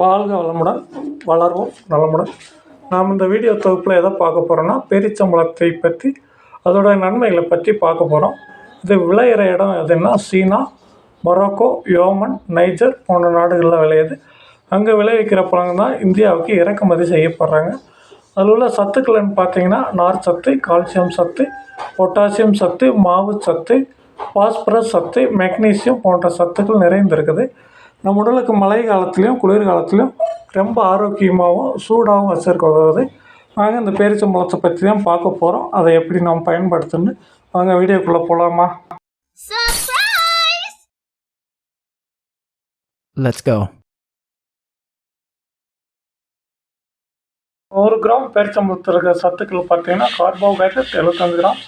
வாழ்க வளமுடன் வளர்வோம் நலமுடன். நாம் இந்த வீடியோ தொகுப்பில் எதை பார்க்க போகிறோன்னா பேரிச்சம்பழத்தை பற்றி அதோட நன்மைகளை பற்றி பார்க்க போகிறோம் இது விளையிற இடம் எதுன்னா சீனா மொரோக்கோ யோமன் நைஜர் போன்ற நாடுகளில் விளையுது. அங்கே விளைவிக்கிற பழங்கள் தான் இந்தியாவுக்கு இறக்குமதி செய்யப்படுறாங்க. அதில் உள்ள சத்துக்கள்னு பார்த்தீங்கன்னா நார் சத்து கால்சியம் சத்து பொட்டாசியம் சத்து மாவு சத்து பாஸ்பரஸ் சத்து மெக்னீசியம் போன்ற சத்துக்கள் நிறைந்திருக்குது. நம்ம உடலுக்கு மழை காலத்துலேயும் குளிர் காலத்துலேயும் ரொம்ப ஆரோக்கியமாகவும் சூடாகவும் வச்சிருக்க உதவுது வாங்க இந்த பேரிச்சம்பழத்தை பற்றி தான் பார்க்க போகிறோம் அதை எப்படி நாம் பயன்படுத்தணும்னு வாங்க வீடியோக்குள்ளே போகலாமா! Let's go. ஒரு கிராம் பேரிச்சம்பழத்தில் இருக்கிற சத்துக்கள் பார்த்தீங்கன்னா கார்போஹைட்ரேட் எழுபத்தஞ்சு கிராம்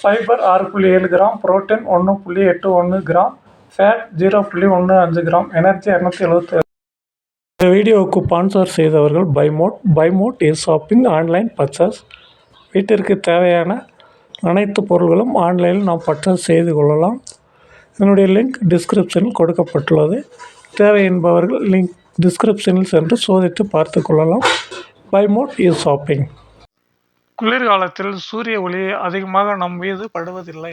ஃபைபர் ஆறு புள்ளி ஏழு கிராம் புரோட்டீன் ஒன்று புள்ளி எட்டு ஒன்று கிராம் ஃபேட் ஜீரோ புள்ளி ஒன்று அஞ்சு கிராம் எனர்ஜி இரநூத்தி எழுபத்தி இந்த வீடியோவுக்கு ஸ்பான்சர் செய்தவர்கள் Bymod Bymod is shopping online purchase வீட்டிற்கு தேவையான அனைத்து பொருள்களும் ஆன்லைனில் நாம் பர்ச்சேஸ் செய்து கொள்ளலாம். இதனுடைய லிங்க் டிஸ்கிரிப்ஷனில் கொடுக்கப்பட்டுள்ளது. தேவை என்பவர்கள் லிங்க் டிஸ்கிரிப்ஷனில் சென்று சோதித்து பார்த்து கொள்ளலாம். பைமோட் இஸ் ஷாப்பிங் குளிர்காலத்தில் சூரிய ஒளி அதிகமாக நம் மீது படுவதில்லை.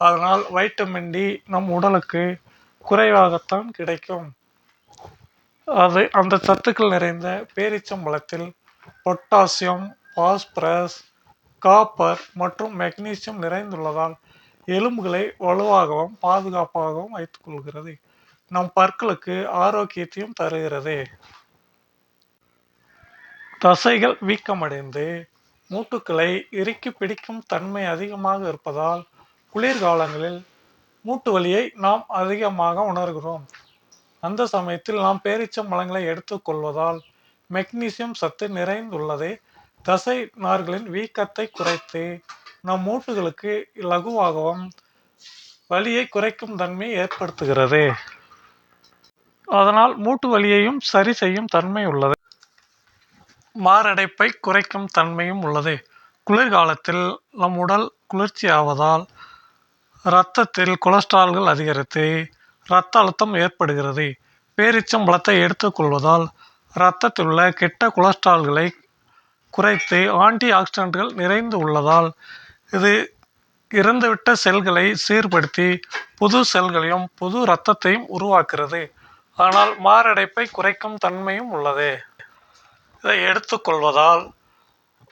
அதனால் வைட்டமின் டி நம் உடலுக்கு குறைவாகத்தான் கிடைக்கும். அது அந்த சத்துக்கள் நிறைந்த பேரிச்சம்பழத்தில் பொட்டாசியம் பாஸ்பரஸ் காப்பர் மற்றும் மெக்னீசியம் நிறைந்துள்ளதால் எலும்புகளை வலுவாகவும் பாதுகாப்பாகவும் வைத்துக்கொள்கிறது நம் பற்களுக்கு ஆரோக்கியத்தையும் தருகிறது. தசைகள் வீக்கமடைந்து மூட்டுக்களை இறுக்கி பிடிக்கும் தன்மை அதிகமாக இருப்பதால் குளிர்காலங்களில் மூட்டு வலியை நாம் அதிகமாக உணர்கிறோம். அந்த சமயத்தில் நாம் பேரிச்சம் பழங்களை எடுத்துக்கொள்வதால் மெக்னீசியம் சத்து நிறைந்துள்ளதே தசை நார்களின் வீக்கத்தை குறைத்து நம் மூட்டுகளுக்கு இலகுவாகவும் வலியை குறைக்கும் தன்மையை ஏற்படுத்துகிறது. அதனால் மூட்டு வலியையும் சரி செய்யும் தன்மை உள்ளது. மாரடைப்பை குறைக்கும் தன்மையும் உள்ளது. குளிர்காலத்தில் நம் உடல் குளிர்ச்சியாவதால் இரத்தத்தில் கொலஸ்ட்ரால்கள் அதிகரித்து இரத்த அழுத்தம் ஏற்படுகிறது. பேரிச்சம்பழத்தை எடுத்துக்கொள்வதால் இரத்தத்தில் உள்ள கெட்ட கொலஸ்ட்ரால்களை குறைத்து ஆன்டி ஆக்சிடென்ட்கள் நிறைந்து உள்ளதால் இது இறந்துவிட்ட செல்களை சீர்படுத்தி புது செல்களையும் புது இரத்தத்தையும் உருவாக்குகிறது. ஆனால் மாரடைப்பை குறைக்கும் தன்மையும் உள்ளது. இதை எடுத்துக்கொள்வதால்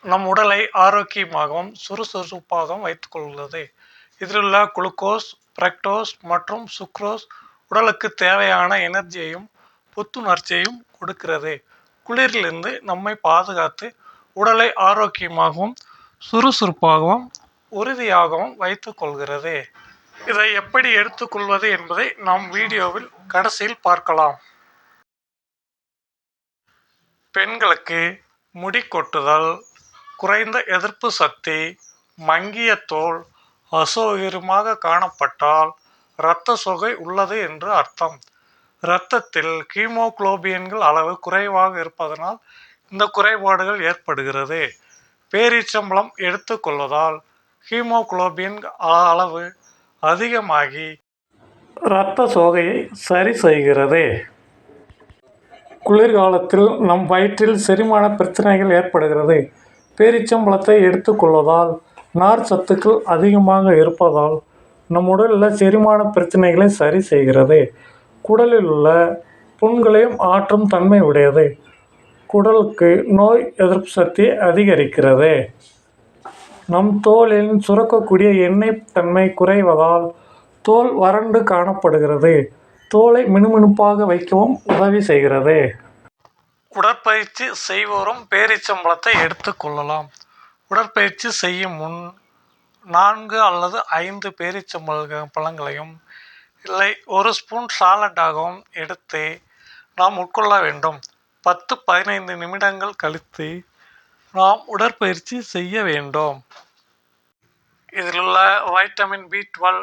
நம் உடலை ஆரோக்கியமாகவும் சுறுசுறுப்பாகவும் வைத்துக்கொள்கிறது. இதில் உள்ள குளுக்கோஸ் பிரக்டோஸ் மற்றும் சுக்ரோஸ் உடலுக்கு தேவையான எனர்ஜியையும் புத்துணர்ச்சியையும் கொடுக்கிறது. குளிரிலிருந்து நம்மை பாதுகாத்து உடலை ஆரோக்கியமாகவும் சுறுசுறுப்பாகவும் உறுதியாகவும் வைத்துக்கொள்கிறது இதை எப்படி எடுத்துக்கொள்வது என்பதை நாம் வீடியோவில் கடைசியில் பார்க்கலாம். பெண்களுக்கு முடி கொட்டுதல் குறைந்த எதிர்ப்பு சக்தி மங்கிய தோல் அசௌகரியமாக காணப்பட்டால் இரத்த சோகை உள்ளது என்று அர்த்தம். இரத்தத்தில் ஹீமோகுளோபியன்கள் அளவு குறைவாக இருப்பதனால் இந்த குறைபாடுகள் ஏற்படுகிறது. பேரீச்சம்பழம் எடுத்துக்கொள்வதால் ஹீமோகுளோபின் அளவு அதிகமாகி இரத்த சோகையை சரி செய்கிறது. குளிர்காலத்தில் நம் வயிற்றில் செரிமான பிரச்சனைகள் ஏற்படுகிறது. பேரிச்சம்பழத்தை எடுத்துக்கொள்வதால் நார் சத்துக்கள் அதிகமாக இருப்பதால் நம் உடலில் செரிமான பிரச்சனைகளை சரி செய்கிறது. குடலில் உள்ள புண்களையும் ஆற்றும் தன்மை உடையது. குடலுக்கு நோய் எதிர்ப்பு சக்தியை அதிகரிக்கிறது. நம் தோலில் சுரக்கக்கூடிய எண்ணெய் தன்மை குறைவதால் தோல் வறண்டு காணப்படுகிறது. தோலை மினுமினுப்பாக வைக்கவும் உதவி செய்கிறது. உடற்பயிற்சி செய்வோரும் பேரிச்சம்பளத்தை எடுத்துக்கொள்ளலாம் உடற்பயிற்சி செய்யும் முன் நான்கு அல்லது ஐந்து பேரிச்சம்பழ பழங்களையும் இல்லை ஒரு ஸ்பூன் சாலட்டாகவும் எடுத்து நாம் உட்கொள்ள வேண்டும். பத்து பதினைந்து நிமிடங்கள் கழித்து நாம் உடற்பயிற்சி செய்ய வேண்டும். இதில் உள்ள வைட்டமின் பி டுவெல்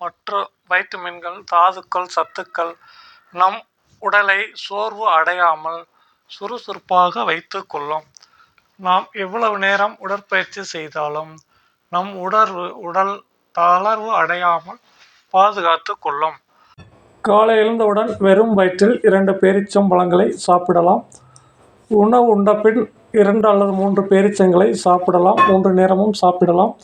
மற்றும் வைட்டமின்கள் தாதுக்கள் சத்துக்கள் நம் உடலை சோர்வு அடையாமல் சுறுசுறுப்பாக வைத்து கொள்ளும். நாம் எவ்வளவு நேரம் உடற்பயிற்சி செய்தாலும் நம் உடர்வு உடல் தளர்வு அடையாமல் பாதுகாத்து கொள்ளும். காலை எழுந்தவுடன் வெறும் வயிற்றில் இரண்டு பேரிச்சம்பழங்களை சாப்பிடலாம். உணவு உண்ட பின் இரண்டு அல்லது மூன்று பேரிச்சங்களை சாப்பிடலாம். மூன்று நேரமும் சாப்பிடலாம்.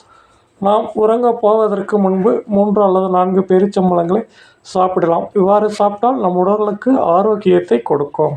நாம் உறங்கப் போவதற்கு முன்பு மூன்று அல்லது நான்கு பேரிச்சம்பழங்களை சாப்பிடலாம். இவ்வாறு சாப்பிட்டால் நம் உடலுக்கு ஆரோக்கியத்தை கொடுக்கும்.